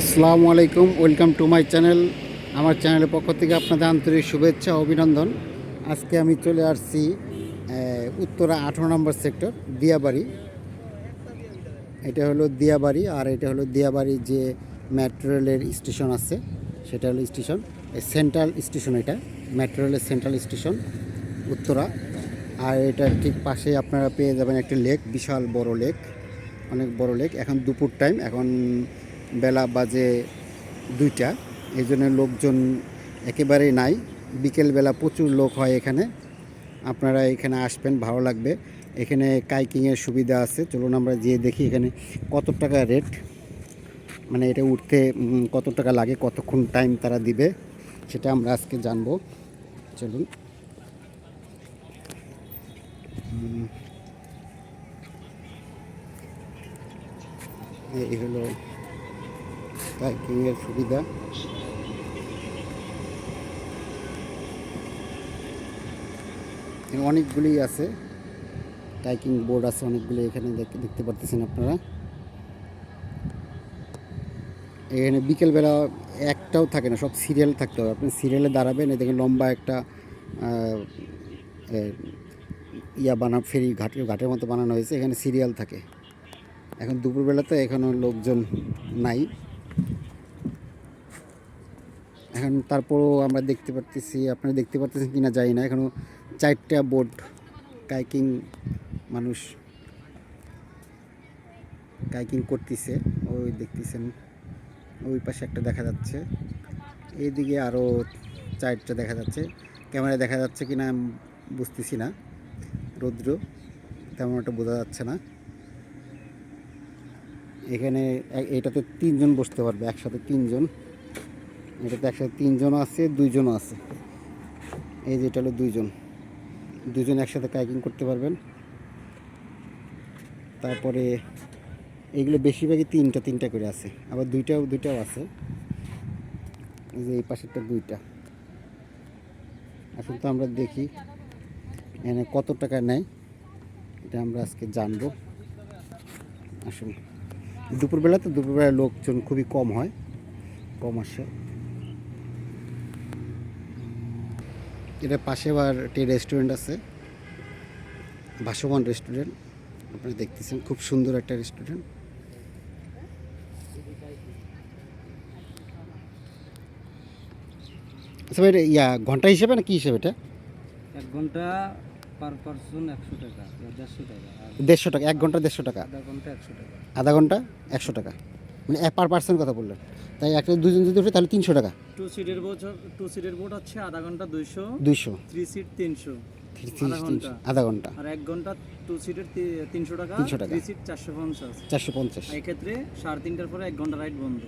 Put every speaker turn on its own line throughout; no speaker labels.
আসসালামু আলাইকুম, welcome to my channel. আমার চ্যানেলের পক্ষ থেকে আপনাদের আন্তরিক শুভেচ্ছা অভিনন্দন। আজকে আমি চলে আসছি উত্তরা আঠারো নম্বর সেক্টর, দিয়াবাড়ি। এটা হলো দিয়াবাড়ি, আর এটা হলো দিয়াবাড়ি যে মেট্রো রেলের স্টেশন আছে, সেটা হলো স্টেশন সেন্ট্রাল স্টেশন এটা মেট্রো রেলের সেন্ট্রাল স্টেশন উত্তরা। আর এটার ঠিক পাশে আপনারা পেয়ে যাবেন একটি লেক বিশাল বড় লেক অনেক বড় লেক এখন দুপুর টাইম এখন বেলা বাজে দুইটা এই জন্য লোকজন একেবারেই নাই। বিকেলবেলা প্রচুর লোক হয় এখানে। আপনারা এখানে আসবেন, ভালো লাগবে। এখানে কাইকিংয়ের সুবিধা আছে। চলুন আমরা যেয়ে দেখি এখানে কত টাকা রেট। মানে এটা উঠতে কত টাকা লাগে, কতক্ষণ টাইম তারা দিবে, সেটা আমরা আজকে জানব। চলুন। এই হলো কাইকিংয়ের সুবিধা। অনেকগুলি আছে। টাইকিং বোর্ড আছে, অনেকগুলি এখানে দেখ- দেখতে পারতেছেন আপনারা। এখানে বিকেলবেলা একটাও থাকে না, সব সিরিয়াল থাকতে হবে। আপনি সিরিয়ালে দাঁড়াবেন দেখেন লম্বা একটা ইয়া বানা, ফেরি ঘাট, ঘাটের মতো বানানো হয়েছে। এখানে সিরিয়াল থাকে। এখন দুপুরবেলাতে এখনও লোকজন নাই। এখন তারপরও আমরা দেখতে পারতেছি, আপনারা দেখতে পারতেছেন কিনা জানি না। এখনও চারটা বোট কাইকিং মানুষ কাইকিং করতেছে, ওই দেখতেছেন, ওই পাশে একটা দেখা যাচ্ছে। এইদিকে আরও চারটা দেখা যাচ্ছে। ক্যামেরায় দেখা যাচ্ছে কিনা আমি বুঝতেছি না, রৌদ্র তেমন একটা বোঝা যাচ্ছে না। এখানে এটাতে তিনজন বসতে পারবে, একসাথে তিনজন। এটাতে একসাথে তিনজনও আছে দুইজনও আছে। এই যে এটা হলো দুইজন। দুজন একসাথে কাইকিং করতে পারবেন। তারপরে এগুলো বেশিরভাগই তিনটা তিনটা করে আছে। আবার দুইটাও দুইটাও আছে। এই যে এই পাশেরটা দুইটা। আসলে তো আমরা দেখি এখানে কত টাকা নেয়। এটা আমরা আজকে জানব। আসুন। দুপুরবেলা তো দুপুরবেলা লোকজন খুবই কম হয়, কম আসে। এটা পাশে আবার একটি রেস্টুরেন্ট আছে। ভাসমান রেস্টুরেন্ট আপনারা দেখতেছেন খুব সুন্দর একটা রেস্টুরেন্ট আচ্ছা ভাই এটা ইয়া ঘণ্টা হিসেবে না কি হিসেবে এটা?
এক ঘণ্টা পার পারসন একশো টাকা দেড়শো টাকা
দেড়শো টাকা এক ঘণ্টা দেড়শো টাকা।
আধা ঘণ্টা একশো টাকা।
আধা ঘণ্টা একশো টাকা। মানে পার পার্সন কথা বললেন? তাই একটা দুজন যদি উঠে তাহলে তিনশো টাকা।
টু সিটের বোট টু সিটের বোট হচ্ছে আধা ঘণ্টা দুইশো।
দুইশো।
থ্রি সিট তিনশো। আধা ঘণ্টা।
তিনশো ঘণ্টা।
আর এক ঘণ্টা টু সিটের তিনশো টাকা।
300 টাকা।
থ্রি সিট চারশো পঞ্চাশ।
চারশো পঞ্চাশ।
এক্ষেত্রে সাড়ে তিনটার পরে এক ঘণ্টা রাইড বন্ধ।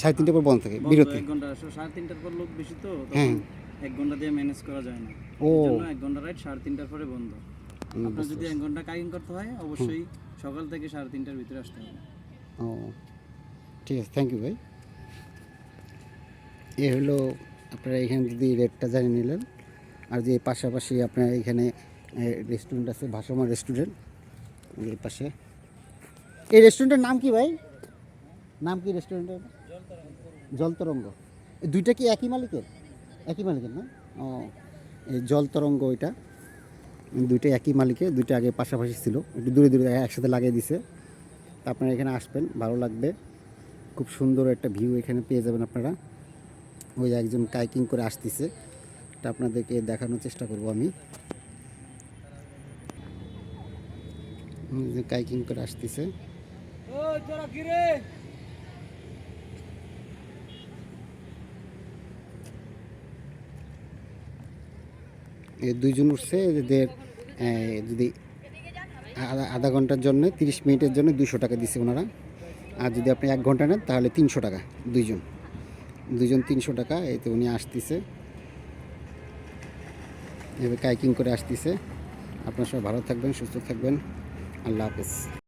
সাড়ে তিনটে পর বন্ধ থাকে বিরতি।
এক ঘণ্টা। সাড়ে তিনটার পর লোক বেশি তো
হ্যাঁ।
এক ঘণ্টা দিয়ে ম্যানেজ করা যায় না।
ও।
এক ঘণ্টা রাইড সাড়ে তিনটার পরে বন্ধ। আপনার যদি এক ঘণ্টা কাইং করতে হয় অবশ্যই সকাল থেকে সাড়ে তিনটার ভিতরে আসতে হবে।
ও। ঠিক আছে থ্যাংক ইউ ভাই। এ হলো আপনারা এখানে যদি রেটটা জানিয়ে নিলেন। আর যে পাশাপাশি আপনার এখানে রেস্টুরেন্ট আছে, ভাসমান রেস্টুরেন্ট এই পাশে। এই রেস্টুরেন্টের নাম কি ভাই? নাম কি রেস্টুরেন্টের জলতরঙ্গ। দুইটা কি একই মালিকের? একই মালিকের না? ও, এই জলতরঙ্গ ওইটা। দুইটা একই মালিকের, দুইটা আগে পাশাপাশি ছিল। একটু দূরে দূরে একসাথে লাগিয়ে দিছে। আপনারা এখানে আসবেন, ভালো লাগবে। খুব সুন্দর একটা ভিউ এখানে পেয়ে যাবেন আপনারা। ওই একজন কাইকিং করে আসতেছে। এটা আপনাদেরকে দেখানোর চেষ্টা করব আমি। যে কাইকিং করে আসতেছে। এই দুইজন উঠছে এদের যদি আধা- আধা ঘণ্টার জন্য তিরিশ মিনিটের জন্য দুশো টাকা দিছে ওনারা। আর যদি আপনি এক ঘণ্টা নেন তাহলে তিনশো টাকা দুইজন। দুইজন তিনশো টাকা, এতে উনি আসতেছে। এভাবে কাইকিং করে আসতেছে। আপনার সবাই ভালো থাকবেন, সুস্থ থাকবেন। আল্লাহ হাফেজ।